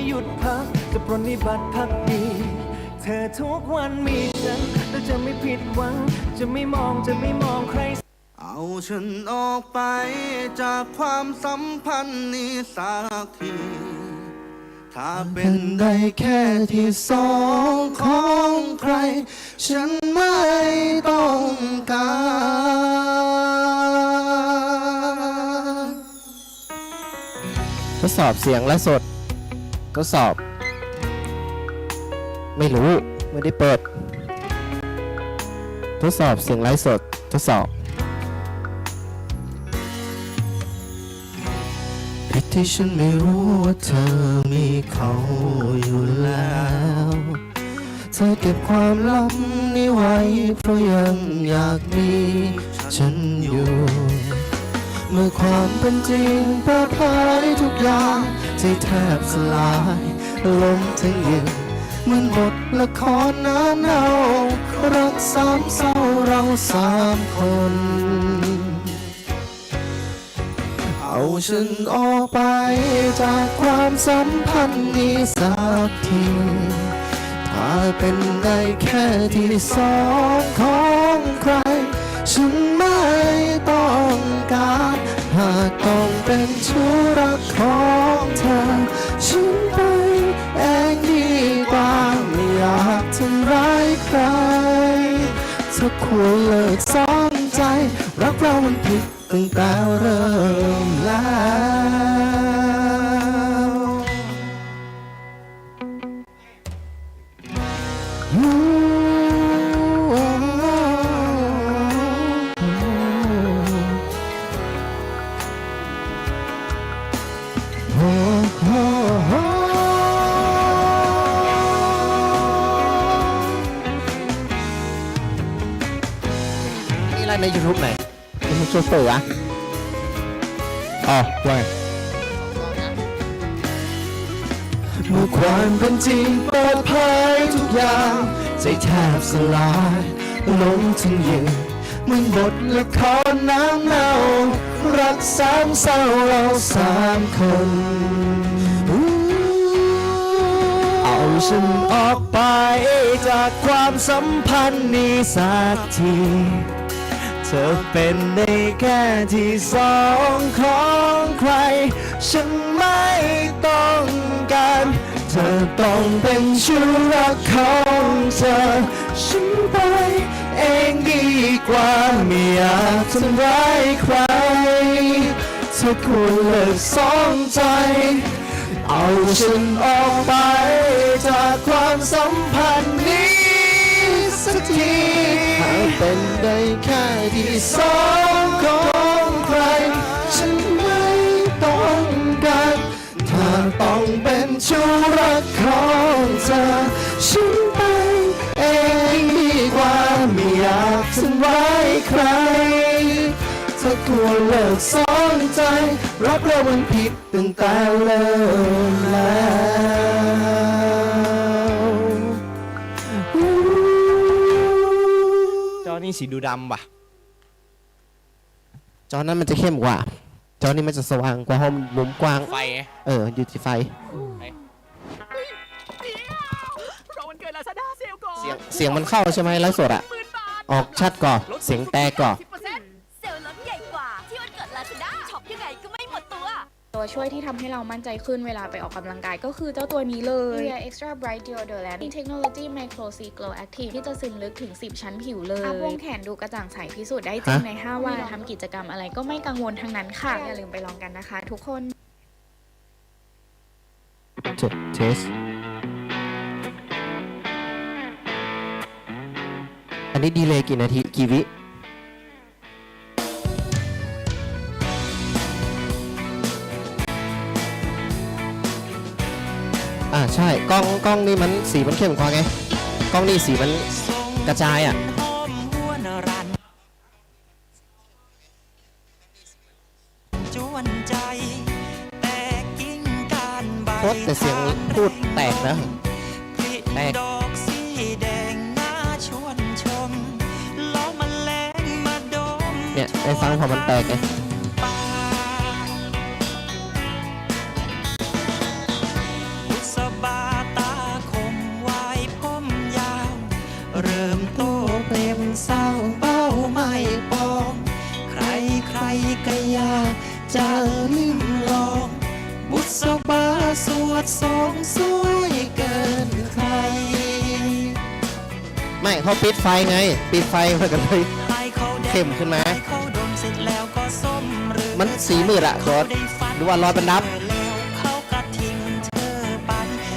ไม่หยุดพัก จะปรนนิบัติพักดี เธอทุกวันมีฉันแล้วจะไม่ผิดหวัง จะไม่มองจะไม่มองใคร เอาฉันออกไปจากความสัมพันธ์นี้สักที ถ้าเป็นได้แค่ที่สองของใคร ฉันไม่ต้องการทดสอบเสียงและสด ทดสอบ ไม่รู้ ไม่ได้เปิด ทดสอบเสียงไลฟ์สด ทดสอบผิดที่ฉันไม่รู้ว่าเธอมีเขาอยู่แล้ว เธอเก็บความลับนี้ไว้เพราะยังอยากมีฉันอยู่ เมื่อความเป็นจริงเปิดเผยทุกอย่างใจแทบสลายลมทั้งยืนเหมือนบทละครน้ำเนารักสามเศร้าเราสามคน เอาฉันออกไปจากความสัมพันธ์นี้สักทีถ้าเป็นได้แค่ที่สองของใคร ฉันไม่ เป็นชู้รักของเธอฉันไปเองดีกว่าไม่อยากทำร้ายใครเธอควรเลิกซ้อมใจ รักเรามันผิดตั้งแต่เริ่ม ใน YouTube ไหนยูทูบโชว์เปิดอะอ๋อว่าไงเมื่อความเป็นจริงเปิดเผยทุกอย่าง ใจแทบสลายลงทั้งยืนเหมือนบทละครน้ำเน่ารักสามเศร้าเราสามคน เอาฉันออกไปจากความสัมพันธ์นี้สักทีเธอเป็นได้แค่ที่สองของใคร ฉันไม่ต้องการ เธอต้องเป็นชู้รักของเธอ ฉันไปเองดีกว่าไม่อยากทำร้ายใคร เธอควรเลิกสองใจ เอาฉันออกไปจากความสัมพันธ์นี้สักทีหากเป็นได้แค่ สองของใคร ฉันไม่ต้องการถ้าต้องเป็นชู้รักของเธอฉันไปเองดีกว่าไม่อยากทำร้ายใครเธอควรเลิกสอนใจ รับเรามันผิดตั้งแต่เริ่มแล้วจอนี่สีดูดำว่ะ จอนั้นมันจะเข้มกว่า จอนี้มันจะสว่างกว่าห้องมุมกว้าง ไฟไงเอออยู่ที่ไฟรอวันเกิดลาซาด้าเซลก่อนเสียงเสียงมันเข้าใช่ไหมไลฟ์สดอะหมื่นบาทออกชัดก่อนเสียงแต่ก่อน สิบเปอร์เซ็นต์ ตัวตัวช่วยที่ทำให้เรามั่นใจขึ้นเวลาไปออกกำลังกายก็คือเจ้าตัวนี้เลย Nivea Extra Bright Deodorant มีเทคโนโลยี Micro C Glow Active ที่จะซึมลึกถึง 10 ชั้นผิวเลยอัพวงแขนดูกระจ่างใสพิสูจน์ได้จริงฮะใน 5 วันทำกิจกรรมอะไรก็ไม่กังวลทั้งนั้นค่ะ อย่าลืมไปลองกันนะคะ ทุกคนจดเทสอันนี้ดีเลยกี่นาทีกี่วิ ใช่กล้องกล้องนี่มันสีมันเข้มกว่าไงกล้องนี่สีมันกระจายอะจวนใจแต่กิ่งการใบโคตรแต่เสียงพูดแตกนะแตกเนี่ยได้ฟังพอมันแตกไง ไม่เขาปิดไฟไง ปิดไฟมันก็เลยให้เขาแดงเข้มขึ้นมาให้เขาดมเสร็จแล้วก็ส้มหรือมันสีมืดอะโดดได้ฟันหรือว่ารอยเป็นนับเธอแล้วเขาก็ทิ้งเธอไป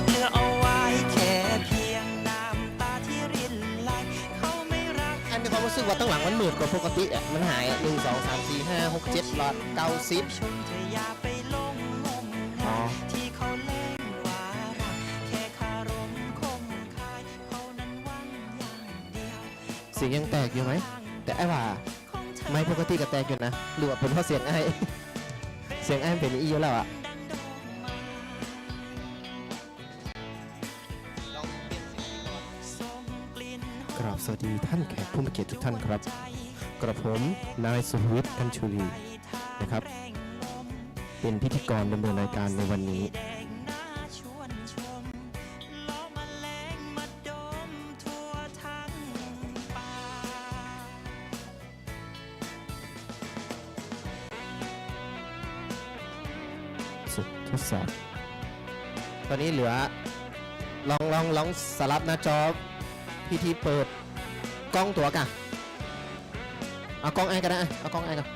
เหลือเอาไว้แค่เพียงน้ำตาที่รินไหลเขาไม่รักอันมีความรู้สึกว่าตั้งหลังมันมืดกว่าปกติอะ มันหายอะหนึ่งสองสามสี่ห้าหกเจ็ดหลอดเก้าสิบ สียงยังแตกอยู่ไหม แต่ไอ้ว่าไม่ปกติก็แตกอยู่นะหรือว่าเป็นเพราะเสียงไอ้เสียงไอ้มันเป็นอีอยู่แล้วอะกลิ่นหกราบสวัสดีท่านแขกผู้มีเกียรติทุกท่านครับ กระผมนายสุวิทย์กันชุลีนะครับ เป็นพิธีกรดำเนินรายการในวันนี้ ลือ ลองลองลองสลับหน้าจอพิธีเปิดกล้องตัวกันเอากล้องไอ้กันนะเอากล้องไอ้กัน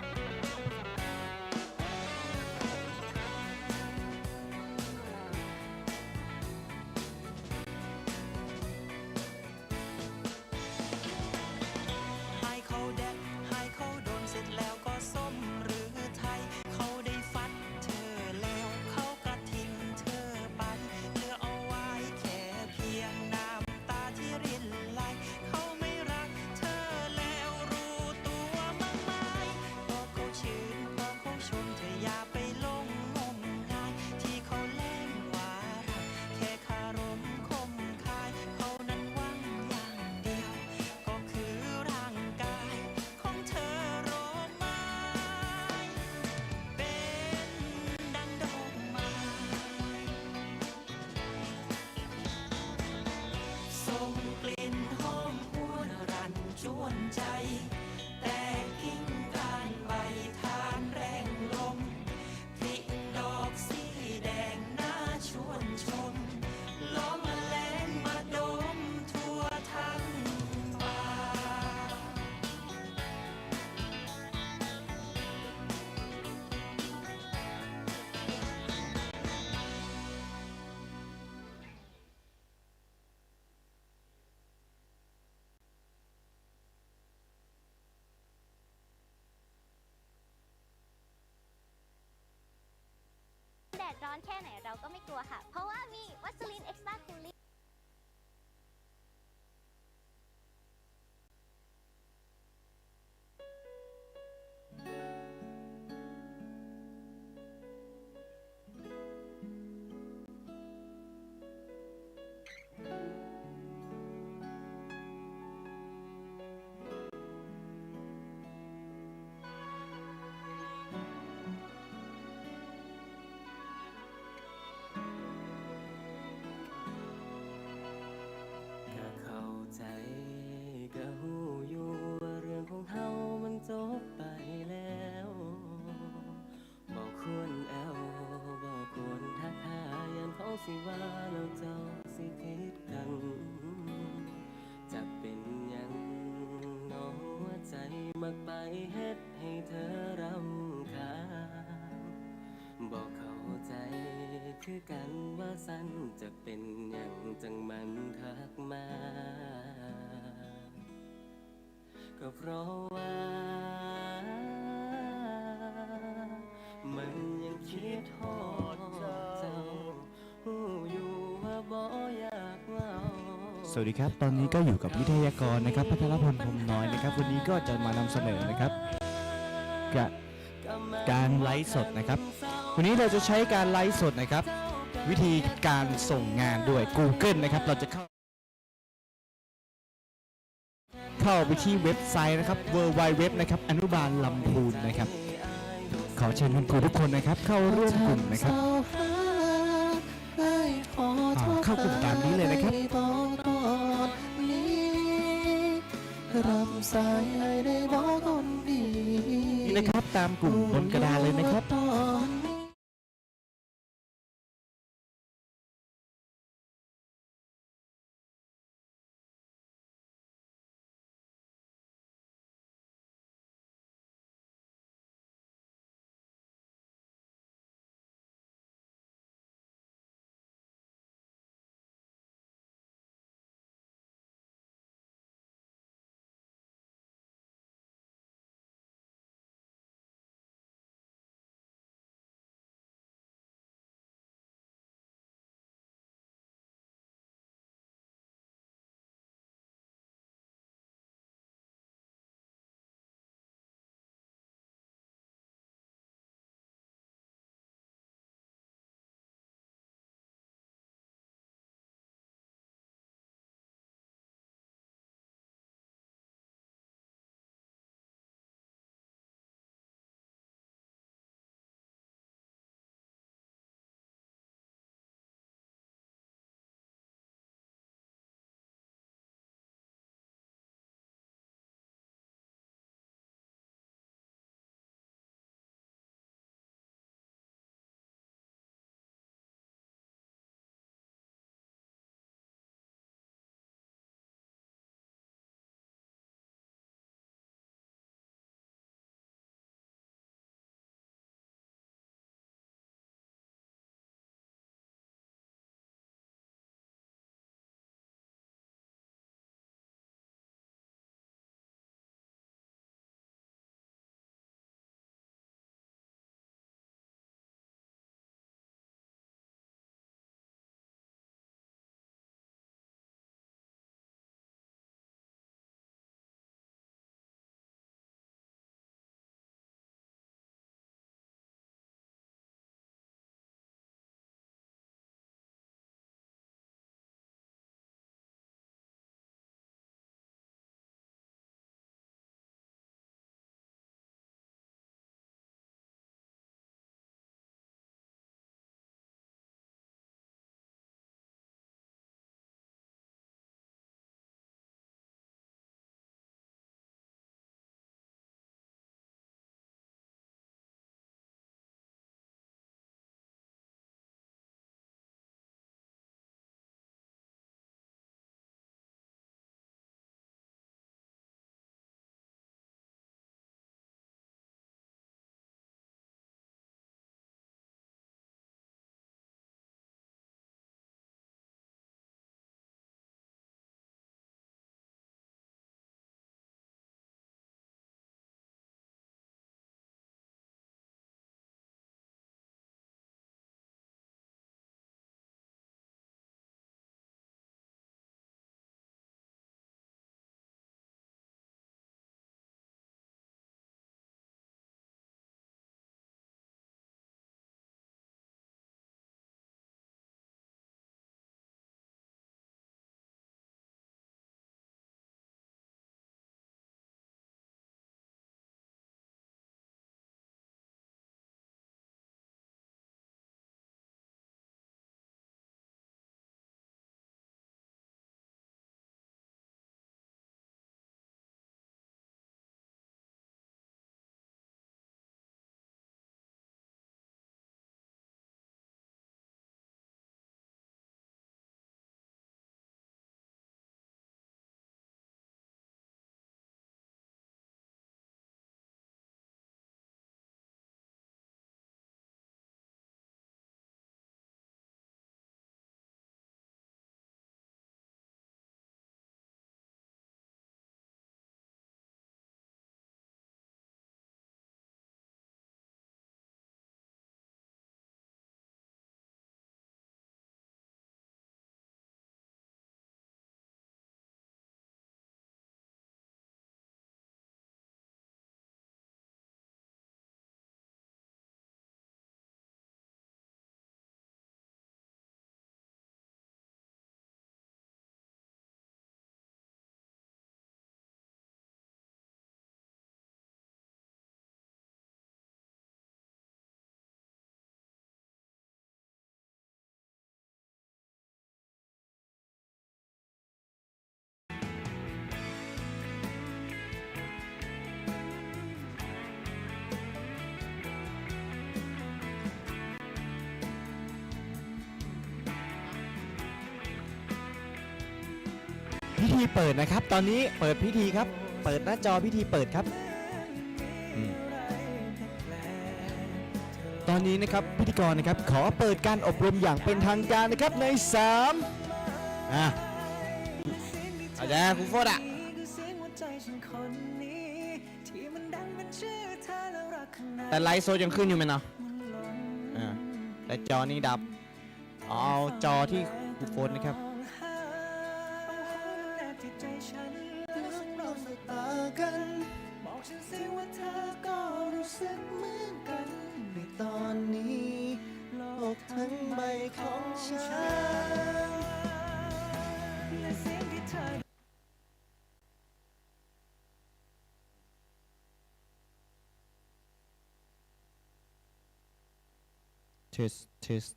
ก็ไม่กลัวค่ะ เพราะว่ามีวัสลินเอ็กซ์ตร้าคูลิ่ กันว่าสันจะเป็นอย่างจังมันทักมา ก็เพราะว่า มันยังคิดทอดเจ้าหูอยู่ว่าบ่อยากเล่า สวัสดีครับ ตอนนี้ก็อยู่กับวิทยากรนะครับ พัทรพลพรหมน้อยนะครับ วันนี้ก็จะมานำเสนอนะครับกับการไลฟ์สดนะครับ วันนี้เราจะใช้การไลฟ์สดนะครับ วิธีการส่งงานด้วย Google นะครับ เราจะเข้า เข้าไปที่เว็บไซต์นะครับ w w w นะครับอนุบาลลำพูนนะครับ ขอเชิญคุณครูทุกคนนะครับ เข้าร่วมกลุ่มนะครับอ่าเข้ากลุ่มตามนี้เลยนะครับ รับสายให้ได้บอกคนดี นี่นะครับตามกลุ่มบนกระดานเลยนะครับิธีเปิดนะครับ ตอนนี้เปิดพิธีครับ เปิดหน้าจอพิธีเปิดครับ ตอนนี้นะครับพิธีกรนะครับขอเปิดการอบรมอย่างเป็นทางการนะครับใน3อะอาจารย์คุณโฟดอะแต่ไลฟ์โซยังขึ้นอยู่ไหมเนาะแต่จอนี่ดับ เอาจอที่กูโฟนนะครับ ฉันและเสิ่งที่เธอ test test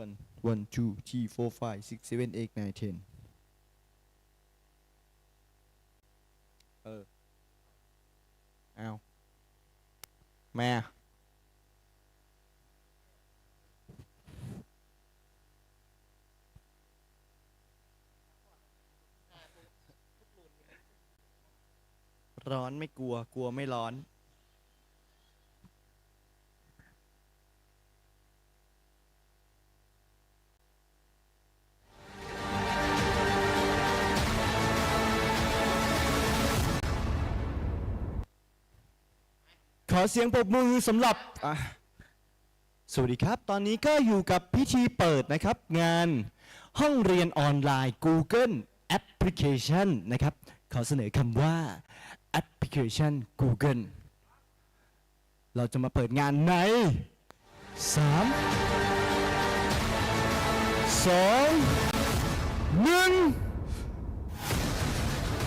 one one two three four five six seven eight nine ten เออ เอาแม่ ร้อนไม่กลัวกลัวไม่ร้อน ขอเสียงปรบมือสำหรับอะสวัสดีครับ ตอนนี้ก็อยู่กับพิธีเปิดนะครับ งานห้องเรียนออนไลน์ Google Application นะครับ ขอเสนอคำว่า Application Google เราจะมาเปิดงานใน 3 2 1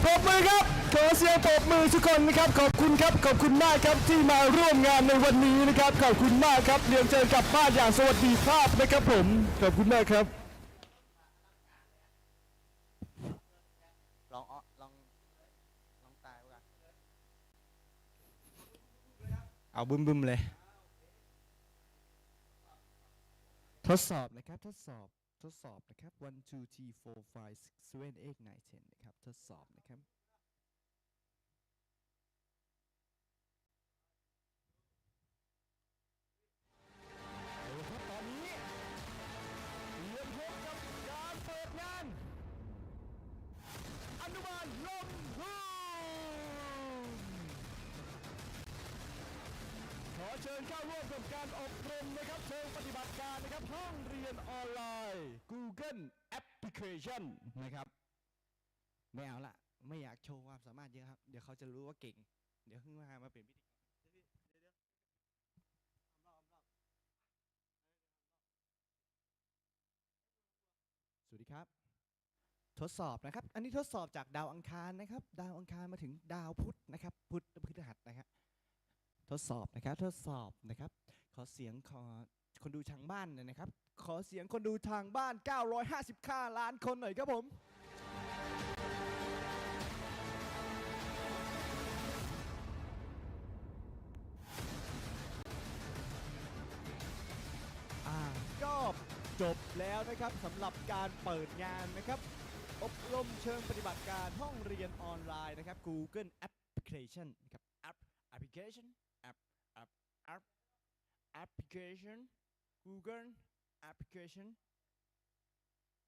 ปรบมือครับ ขอเสียงปรบมือทุกคนนะครับ ขอบคุณครับ ขอบคุณมากครับที่มาร่วมงานในวันนี้นะครับ ขอบคุณมากครับเรียนเจอกลับบ้านอย่างสวัสดีภาพนะครับผม ขอบคุณมากครับ ลองอ้อลองลองตายว่ะ เอาบึ้มบึมๆเลย ทดสอบนะครับ ทดสอบทดสอบนะครับ one two three four five six seven eight nine ten นะครับ ทดสอบนะครับ ชิญเข้าร่วมกับการอบรมนะครับเชิงปฏิบัติการนะครับห้องเรียนออนไลน์ Google Application นะครับไม่เอาละไม่อยากโชว์ความสามารถเยอะครับ เดี๋ยวเขาจะรู้ว่าเก่ง เดี๋ยวขึ้นมามาเป็นพิธีกรสวัสดีครับ ทดสอบนะครับ อันนี้ทดสอบจากดาวอังคารนะครับ ดาวอังคารมาถึงดาวพุธนะครับ พุธพฤหัสนะครับ ทดสอบนะครับทดสอบนะครับ ขอเสียงขอคนดูทางบ้านหน่อยนะครับ ขอเสียงคนดูทางบ้าน 950ค่าล้านคนหน่อยครับผม อ่าก็จบแล้วนะครับสำหรับการเปิดงานนะครับ อบรมเชิงปฏิบัติการห้องเรียนออนไลน์นะครับ Google Application นะครับ App Application Application Google Application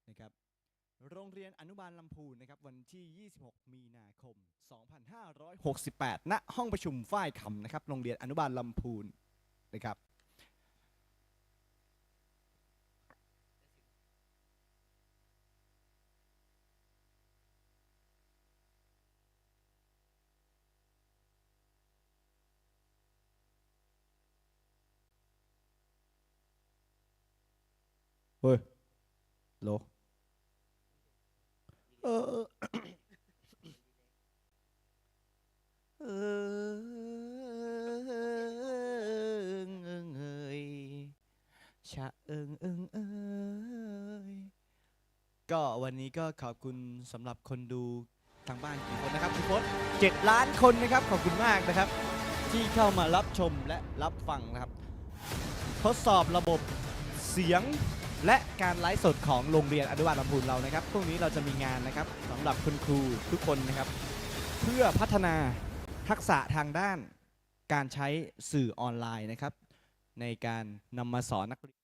นะครับโรงเรียนอนุบาลลำพูนนะครับวันที่ 26 มีนาคม 2568 ณ ห้องประชุมฝ้ายคำนะครับ โรงเรียนอนุบาลลำพูนนะครับ เฮ้ยโลเออเออเออเอิงเอิงเอยชะเอิงเอิงเอยก็วันนี้ก็ขอบคุณสำหรับคนดูทางบ้านกี่คนนะครับคุณพศเจ็ดล้านคนนะครับขอบคุณมากนะครับ ที่เข้ามารับชมและรับฟังนะครับ ทดสอบระบบเสียง และการไลฟ์สดของโรงเรียนอนุบาลลำพูนเรานะครับพรุ่งนี้เราจะมีงานนะครับสำหรับคุณครูทุกคนนะครับ เพื่อพัฒนาทักษะทางด้านการใช้สื่อออนไลน์นะครับ ในการนำมาสอนนักเรียน